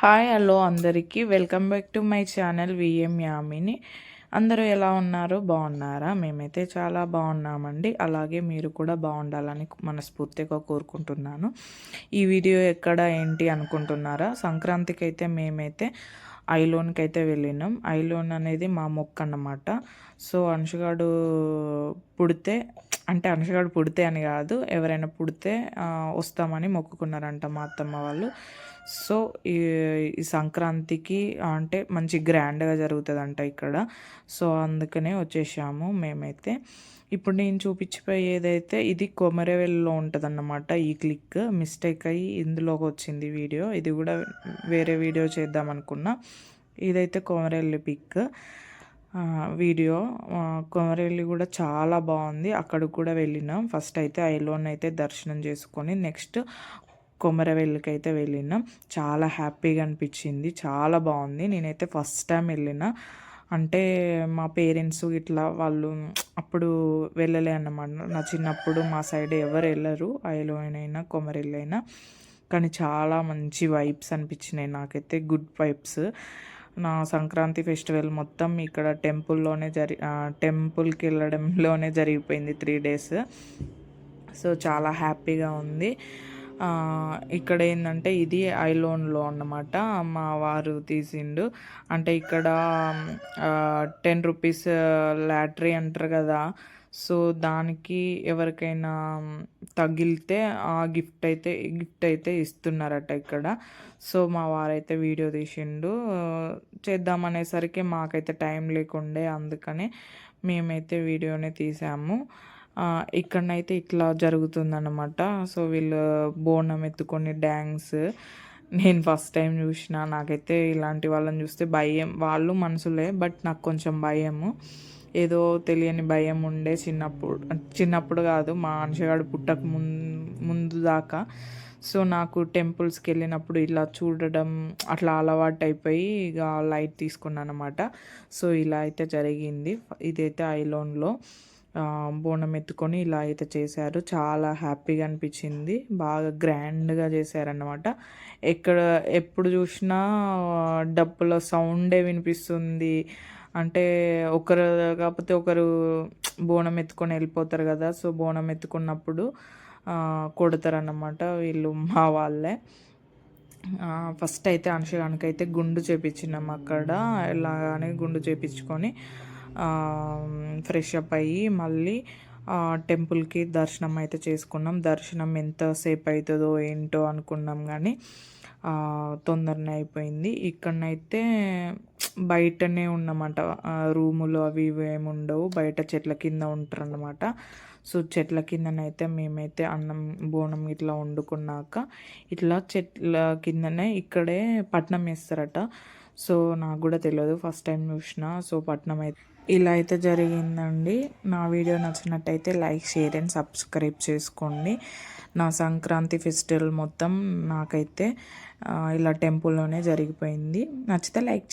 Hi hello అందరికీ. Welcome back to my channel VM Yamini. అందరూ ఎలా ఉన్నారు? బాగున్నారా? మేమైతే చాలా బాగున్నామండి. అలాగే మీరు కూడా బాగుండాలని మనస్ఫూర్తిగా కోరుకుంటున్నాను. ఈ వీడియో ఎక్కడ ఏంటి అనుకుంటున్నారా? సంక్రాంతికి అయితే మేమైతే ఐలోన్కి అయితే వెళ్ళినాం. ఐలోన్ అనేది మా మొక్క అన్నమాట సో అంశగాడు పుడితే అంటే అనుషగాడు పుడితే అని కాదు ఎవరైనా పుడితే వస్తామని మొక్కుకున్నారంట మా అత్తమ్మ వాళ్ళు. సో ఈ సంక్రాంతికి అంటే మంచి గ్రాండ్గా జరుగుతుందంట ఇక్కడ. సో అందుకనే వచ్చేసాము మేమైతే. ఇప్పుడు నేను చూపించిపోయేదైతే ఇది కొమరవెల్లో ఉంటుందన్నమాట ఈ క్లిక్. మిస్టేక్ అయ్యి ఇందులోకి వచ్చింది వీడియో. ఇది కూడా వేరే వీడియో చేద్దాం అనుకున్నా ఇదైతే కొమరెల్లి పిక్. వీడియో కొమరెల్లి కూడా చాలా బాగుంది. అక్కడికి కూడా వెళ్ళినాం. ఫస్ట్ అయితే ఐలోన్ అయితే దర్శనం చేసుకొని నెక్స్ట్ కొమరవెల్లికి అయితే వెళ్ళినాం. చాలా హ్యాపీగా అనిపించింది. చాలా బాగుంది. నేనైతే ఫస్ట్ టైం వెళ్ళిన. అంటే మా పేరెంట్స్ ఇట్లా వాళ్ళు అప్పుడు వెళ్ళలే అన్నమాట. నా చిన్నప్పుడు మా సైడ్ ఎవరు వెళ్ళరు. ఐలోనైనా కొమరెల్లైనా. కానీ చాలా మంచి వైబ్స్ అనిపించినాయి. నాకైతే గుడ్ వైబ్స్. నా సంక్రాంతి ఫెస్టివల్ మొత్తం ఇక్కడ టెంపుల్లోనే జరి టెంపుల్కి వెళ్ళడంలోనే జరిగిపోయింది త్రీ డేస్. సో చాలా హ్యాపీగా ఉంది. ఇక్కడ ఏంటంటే ఇది ఐలోన్లో అన్నమాట. మా వారు తీసిండు. అంటే ఇక్కడ టెన్ రూపీస్ లాటరీ అంటారు కదా సో దానికి ఎవరికైనా తగిలితే ఆ గిఫ్ట్ అయితే గిఫ్ట్ అయితే ఇస్తున్నారట ఇక్కడ. సో మా వారైతే వీడియో తీసిండు. చేద్దామనేసరికి మాకైతే టైం లేకుండే అందుకని మేమైతే వీడియోనే తీసాము. ఇక్కడనైతే ఇట్లా జరుగుతుందన్నమాట. సో వీళ్ళు బోనం ఎత్తుకొని డ్యాన్స్ నేను ఫస్ట్ టైం చూసిన. నాకైతే ఇలాంటి వాళ్ళని చూస్తే భయం వాళ్ళు మనసులే బట్ నాకు కొంచెం భయము. ఏదో తెలియని భయం ఉండే చిన్నప్పుడు చిన్నప్పుడు కాదు మా అనుషగాడు పుట్టక ముందు దాకా. సో నాకు టెంపుల్స్కి వెళ్ళినప్పుడు ఇలా చూడడం అట్లా అలవాటు అయిపోయి ఇక లైట్ తీసుకున్నాను అనమాట సో ఇలా అయితే జరిగింది. ఇదైతే ఐలోన్లో బోనం ఎత్తుకొని ఇలా అయితే చేశారు. చాలా హ్యాపీగా అనిపించింది. బాగా గ్రాండ్గా చేశారన్నమాట. ఎక్కడ ఎప్పుడు చూసినా డప్పుల సౌండే వినిపిస్తుంది. అంటే ఒకరు కాకపోతే ఒకరు బోనం ఎత్తుకొని వెళ్ళిపోతారు కదా సో బోనం ఎత్తుకున్నప్పుడు కొడతారన్నమాట వీళ్ళు మా వాళ్ళే. ఫస్ట్ అయితే అనుషగానికైతే గుండు చేపించినాం అక్కడ ఇలాగానే గుండు చేపించుకొని ఫ్రెష్ అప్ అయ్యి మళ్ళీ టెంపుల్కి దర్శనం అయితే చేసుకున్నాం. దర్శనం ఎంతసేపు అవుతుందో ఏంటో అనుకున్నాం కానీ తొందరనే అయిపోయింది. ఇక్కడనైతే బయటనే ఉన్నమాట. రూములు అవి ఇవి ఏమి ఉండవు. బయట చెట్ల కింద ఉంటారు అనమాట సో చెట్ల కిందనైతే మేమైతే అన్నం బోనం ఇట్లా వండుకున్నాక ఇట్లా చెట్ల కిందనే ఇక్కడే పట్నం వేస్తారట. సో నాకు కూడా తెలియదు. ఫస్ట్ టైం చూసిన. సో పట్నం అయితే ఇలా అయితే జరిగిందండి. నా వీడియో నచ్చినట్టయితే లైక్ షేర్ అండ్ సబ్స్క్రైబ్ చేసుకోండి. నా సంక్రాంతి ఫెస్టివల్ మొత్తం నాకైతే ఇలా టెంపుల్లోనే జరిగిపోయింది. నచ్చితే లైక్